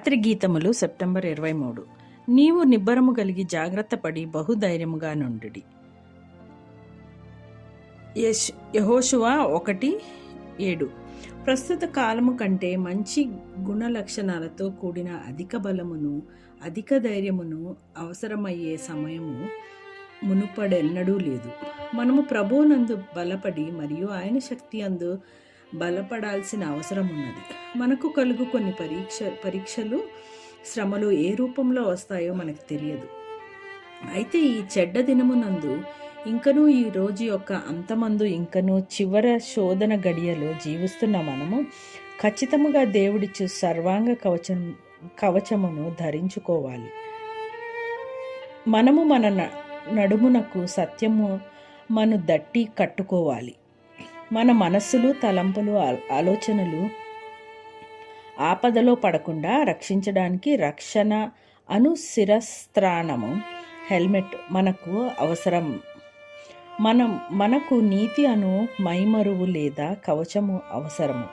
రాత్రి గీతములు సెప్టెంబర్ ఇరవై మూడు. నీవు నిబ్బరము కలిగి జాగ్రత్తపడి బహుధైర్యముగా నుండు యశ్ యహోషువ ఒకటి ఏడు. ప్రస్తుత కాలము కంటే మంచి గుణ లక్షణాలతో కూడిన అధిక బలమును అధిక ధైర్యమును అవసరమయ్యే సమయము మునుపడెన్నడూ లేదు. మనము ప్రభువునందు బలపడి మరియు ఆయన శక్తి అందు బలపడాల్సిన అవసరం ఉన్నది. మనకు కలుగు కొన్ని పరీక్ష పరీక్షలు శ్రమలు ఏ రూపంలో వస్తాయో మనకు తెలియదు. అయితే ఈ చెడ్డ దినమునందు ఇంకనూ ఈ రోజు యొక్క అంతమందు ఇంకనూ చివర శోధన గడియలో జీవిస్తున్న మనము ఖచ్చితముగా దేవుడిచ్చు సర్వాంగ కవచం కవచమును ధరించుకోవాలి. మనము మన న- నడుమునకు సత్యము మను దట్టి కట్టుకోవాలి. మన మనస్సులు తలంపులు ఆలోచనలు ఆపదలో పడకుండా రక్షించడానికి రక్షణ అను శిరస్త్రాణము హెల్మెట్ మనకు అవసరం. మనం మనకు నీతి అను మైమరువు లేదా కవచము అవసరము.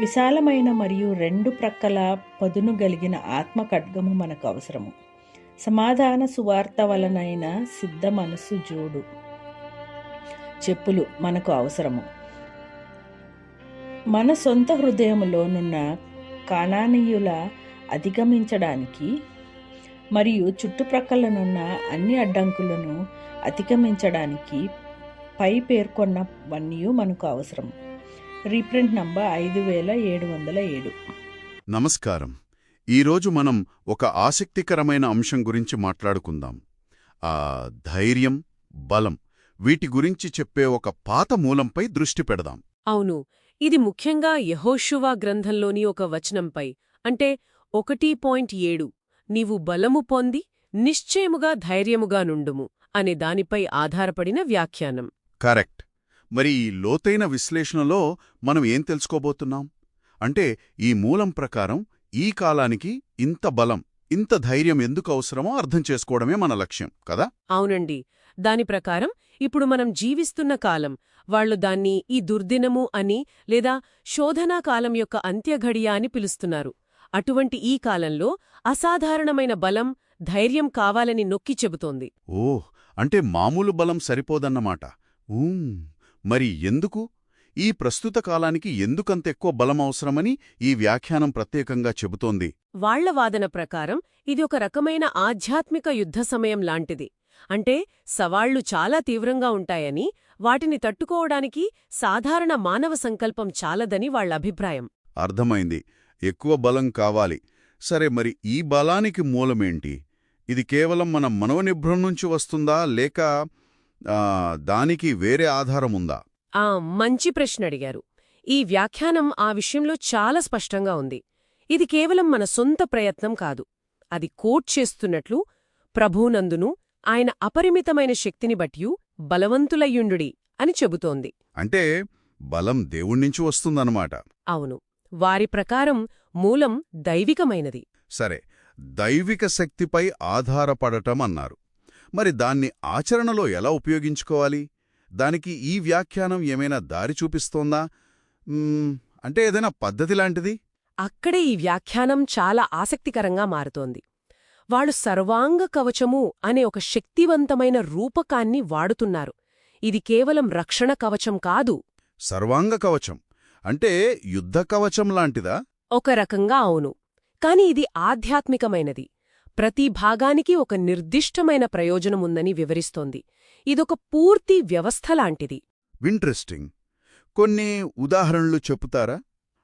విశాలమైన మరియు రెండు ప్రక్కల పదును కలిగిన ఆత్మ ఖడ్గము మనకు అవసరము. సమాధాన సువార్త వలనైన సిద్ధ మనసు జోడు. చెప్పులు మనకు అవసరము. మన సొంత హృదయములోనున్న కాణానీయుల అధిగమించడానికి మరియు చుట్టుప్రక్కలనున్న అన్ని అడ్డంకులను అధిగమించడానికి పై పేర్కొన్నవన్నీ మనకు అవసరం రీప్రింట్ నంబర్ ఐదు వేల ఏడు వందల ఏడు. నమస్కారం. ఈరోజు మనం ఒక ఆసక్తికరమైన అంశం గురించి మాట్లాడుకుందాం. ఆ ధైర్యం బలం. వీటి గురించి చెప్పే ఒక పాత మూలంపై దృష్టి పెడదాం. అవును ఇది ముఖ్యంగా యెహోషువ గ్రంథంలోని ఒక వచనంపై అంటే ఒకటి పాయింట్ ఏడు నీవు బలము పొంది నిశ్చయముగా ధైర్యముగా నుండుము అనే దానిపై ఆధారపడిన వ్యాఖ్యానం. కరెక్ట్. మరి ఈ లోతైన విశ్లేషణలో మనం ఏం తెలుసుకోబోతున్నాం? అంటే ఈ మూలం ప్రకారం ఈ కాలానికి ఇంత బలం ఇంత ధైర్యం ఎందుకు అవసరమో అర్థం చేసుకోవడమే మన లక్ష్యం కదా? అవునండి. దాని ప్రకారం ఇప్పుడు మనం జీవిస్తున్న కాలం వాళ్ళు దాన్ని ఈ దుర్దినము అని లేదా శోధనా కాలం యొక్క అంత్యఘడియ అని పిలుస్తున్నారు. అటువంటి ఈ కాలంలో అసాధారణమైన బలం ధైర్యం కావాలని నొక్కి చెబుతోంది. ఓహ్! అంటే మామూలు బలం సరిపోదన్నమాట. మరి ఎందుకు? ఈ ప్రస్తుత కాలానికి ఎందుకంత ఎక్కువ బలం అవసరమని ఈ వ్యాఖ్యానం ప్రత్యేకంగా చెబుతోంది. వాళ్ళ వాదన ప్రకారం ఇది ఒక రకమైన ఆధ్యాత్మిక యుద్ధ సమయం లాంటిది. అంటే సవాళ్ళు చాలా తీవ్రంగా ఉంటాయని వాటిని తట్టుకోవడానికి సాధారణ మానవ సంకల్పం చాలదని వాళ్ళ అభిప్రాయం. అర్థమైంది. ఎక్కువ బలం కావాలి. సరే మరి ఈ బలానికి మూలమేంటి? ఇది కేవలం మన మనోనిభ్రం నుంచి వస్తుందా లేక దానికి వేరే ఆధారముందా? మంచి ప్రశ్న అడిగారు. ఈ వ్యాఖ్యానం ఆ విషయంలో చాలా స్పష్టంగా ఉంది. ఇది కేవలం మన సొంత ప్రయత్నం కాదు. అది కోట్ చేస్తున్నట్లు ప్రభువునందును ఆయన అపరిమితమైన శక్తిని బట్టియూ బలవంతులయ్యుండుడి అని చెబుతోంది. అంటే బలం దేవుణ్ణించి వస్తుందన్నమాట. అవును. వారి ప్రకారం మూలం దైవికమైనది. సరే దైవిక శక్తిపై ఆధారపడటం అన్నారు. మరి దాన్ని ఆచరణలో ఎలా ఉపయోగించుకోవాలి? దానికి ఈ వ్యాఖ్యానం ఏమైనా దారి చూపిస్తోందా? అంటే ఏదైనా పద్ధతి లాంటిది? అక్కడే ఈ వ్యాఖ్యానం చాలా ఆసక్తికరంగా మారుతోంది. వాళ్ళు సర్వాంగ కవచము అనే ఒక శక్తివంతమైన రూపకాన్ని వాడుతున్నారు. ఇది కేవలం రక్షణ కవచం కాదు. సర్వాంగ కవచం. అంటే యుద్ధ కవచం లాంటిదా? ఒక రకంగా అవును. కాని ఇది ఆధ్యాత్మికమైనది. ప్రతి భాగానికి ఒక నిర్దిష్టమైన ప్రయోజనముందని వివరిస్తోంది. ఇదొక పూర్తి వ్యవస్థలాంటిది ఇంట్రెస్టింగ్. కొన్ని ఉదాహరణలు చెప్పుతారా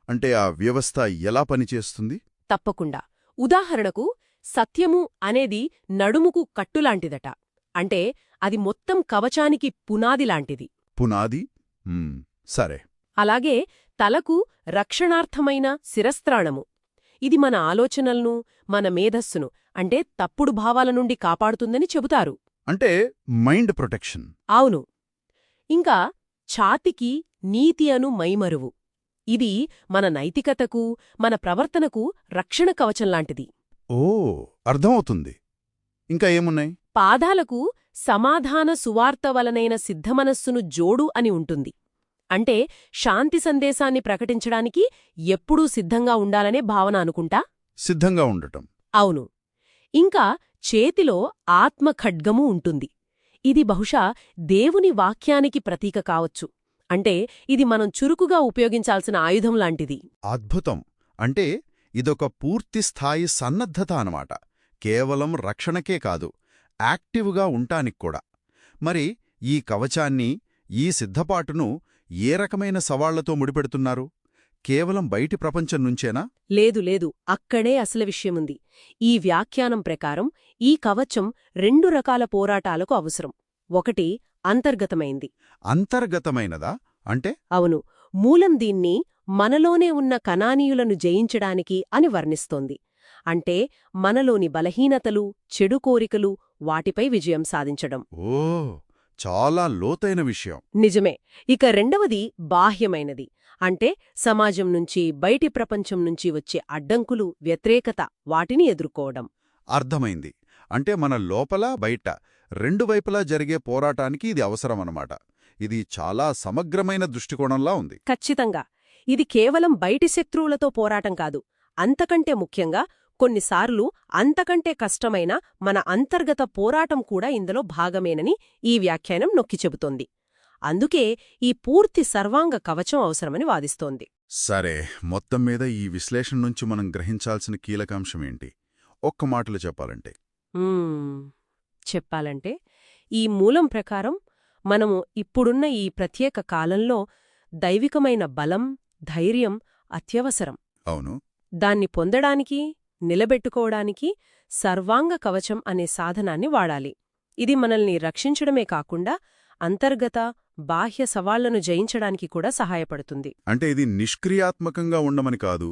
అంటే ఆ వ్యవస్థ ఎలా పనిచేస్తుంది? తప్పకుండా. ఉదాహరణకు సత్యము అనేది నడుముకు కట్టులాంటిదట. అంటే అది మొత్తం కవచానికి పునాది మ్మ్, సరే. అలాగే తలకు రక్షణార్థమైన శిరస్త్రాణము. ఇది మన ఆలోచనలను మన మేధస్సును అంటే తప్పుడు భావాల నుండి కాపాడుతుందని చెబుతారు. అంటే మైండ్ ప్రొటెక్షన్. అవును. ఇంకా ఛాతికి నీతి అను మైమరువు. ఇది మన నైతికతకు మన ప్రవర్తనకు రక్షణ కవచంలాంటిది ఓ అర్థమవుతుంది. ఇంకా ఏమున్నాయి? పాదాలకు సమాధాన సువార్త వలనైన సిద్ధమనస్సును జోడు అని ఉంటుంది. అంటే శాంతి సందేశాన్ని ప్రకటించడానికి ఎప్పుడూ సిద్ధంగా ఉండాలనే భావన అనుకుంటా? సిద్ధంగా ఉండటం. అవును. ఇంకా చేతిలో ఆత్మ ఖడ్గము ఉంటుంది. ఇది బహుశా దేవుని వాక్యానికి ప్రతీక కావచ్చు. అంటే ఇది మనం చురుకుగా ఉపయోగించాల్సిన ఆయుధం లాంటిది. అద్భుతం. అంటే ఇదొక పూర్తిస్థాయి సన్నద్ధత అనమాట కేవలం రక్షణకే కాదు యాక్టివ్గా ఉంటానికి కూడా. మరి ఈ కవచాన్ని ఈ సిద్ధపాటును ఏ రకమైన సవాళ్ళతో ముడిపెడుతున్నారు? కేవలం బయటి ప్రపంచం నుంచేనా? లేదు లేదు. అక్కడే అసలు విషయముంది. ఈ వ్యాఖ్యానం ప్రకారం ఈ కవచం రెండు రకాల పోరాటాలకు అవసరం. ఒకటి అంతర్గతమైంది. అంతర్గతమైనదా? అంటే? అవును. మూలం దీన్ని మనలోనే ఉన్న కణానీయులను జయించడానికి అని వర్ణిస్తోంది. అంటే మనలోని బలహీనతలు చెడు కోరికలు వాటిపై విజయం సాధించడం. ఓ చాలా లోతైన విషయం. నిజమే. ఇక రెండవది బాహ్యమైనది. అంటే సమాజం నుంచి బయటి ప్రపంచం నుంచి వచ్చే అడ్డంకులు వ్యతిరేకత వాటిని ఎదుర్కోవడం. అర్థమైంది. అంటే మన లోపల బయట రెండు వైపులా జరిగే పోరాటానికి ఇది అవసరమన్నమాట. ఇది చాలా సమగ్రమైన దృష్టికోణంలా ఉంది. ఖచ్చితంగా. ఇది కేవలం బయటి శత్రువులతో పోరాటం కాదు. అంతకంటే ముఖ్యంగా కొన్నిసార్లు అంతకంటే కష్టమైన మన అంతర్గత పోరాటం కూడా ఇందులో భాగమేనని ఈ వ్యాఖ్యానం నొక్కి చెబుతోంది. అందుకే ఈ పూర్తి సర్వాంగ కవచం అవసరమని వాదిస్తోంది. సరే మొత్తం మీద ఈ విశ్లేషణ నుంచి మనం గ్రహించాల్సిన కీలకాంశం ఏంటి? ఒక్క మాటలో చెప్పాలంటే. చెప్పాలంటే ఈ మూలం ప్రకారం మనము ఇప్పుడున్న ఈ ప్రత్యేక కాలంలో దైవికమైన బలం ధైర్యం అత్యవసరం. అవును. దాన్ని పొందడానికి నిలబెట్టుకోవడానికి సర్వాంగ కవచం అనే సాధనాన్ని వాడాలి. ఇది మనల్ని రక్షించడమే కాకుండా అంతర్గత బాహ్య సవాళ్ళను జయించడానికి కూడా సహాయపడుతుంది. అంటే ఇది నిష్క్రియాత్మకంగా ఉండమని కాదు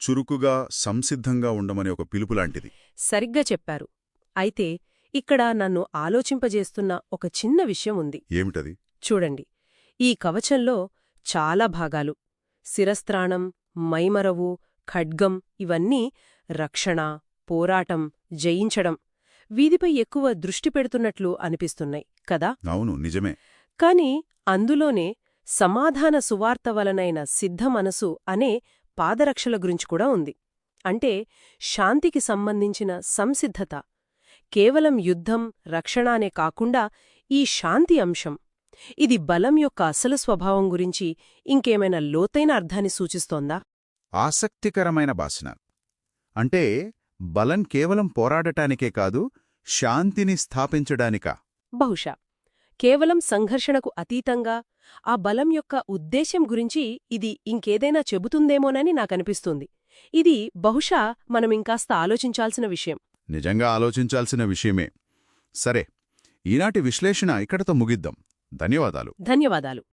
చురుకుగా సంసిద్ధంగా ఉండమని ఒక పిలుపులాంటిది సరిగ్గా చెప్పారు. అయితే ఇక్కడ నన్ను ఆలోచింపజేస్తున్న ఒక చిన్న విషయం ఉంది. ఏమిటది? చూడండి. ఈ కవచంలో చాలా భాగాలు. శిరస్త్రాణం మైమరవు ఖడ్గం ఇవన్నీ రక్షణ పోరాటం జయించడం వీధిపై ఎక్కువ దృష్టి పెడుతున్నట్లు అనిపిస్తున్నాయి కదా? అవును నిజమే. కాని అందులోనే సమాధాన సువార్త వలనైన సిద్ధ మనసు అనే పాదరక్షల గురించి కూడా ఉంది. అంటే శాంతికి సంబంధించిన సంసిద్ధత కేవలం యుద్ధం రక్షణ అనే కాకుండా ఈ శాంతి అంశం. ఇది బలం యొక్క అసలు స్వభావం గురించి ఇంకేమైనా లోతైన అర్థాన్ని సూచిస్తోందా? ఆసక్తికరమైన భాషన అంటే బలం కేవలం పోరాడటానికే కాదు శాంతిని స్థాపించడానికా? బహుశా. కేవలం సంఘర్షణకు అతీతంగా ఆ బలం యొక్క ఉద్దేశ్యం గురించి ఇది ఇంకేదైనా చెబుతుందేమోనని నాకనిపిస్తుంది. ఇది బహుశా మనం ఇంకాస్త ఆలోచించాల్సిన విషయం. నిజంగా ఆలోచించాల్సిన విషయమే. సరే ఈనాటి విశ్లేషణ ఇక్కడతో ముగిద్దాం. ధన్యవాదాలు. ధన్యవాదాలు.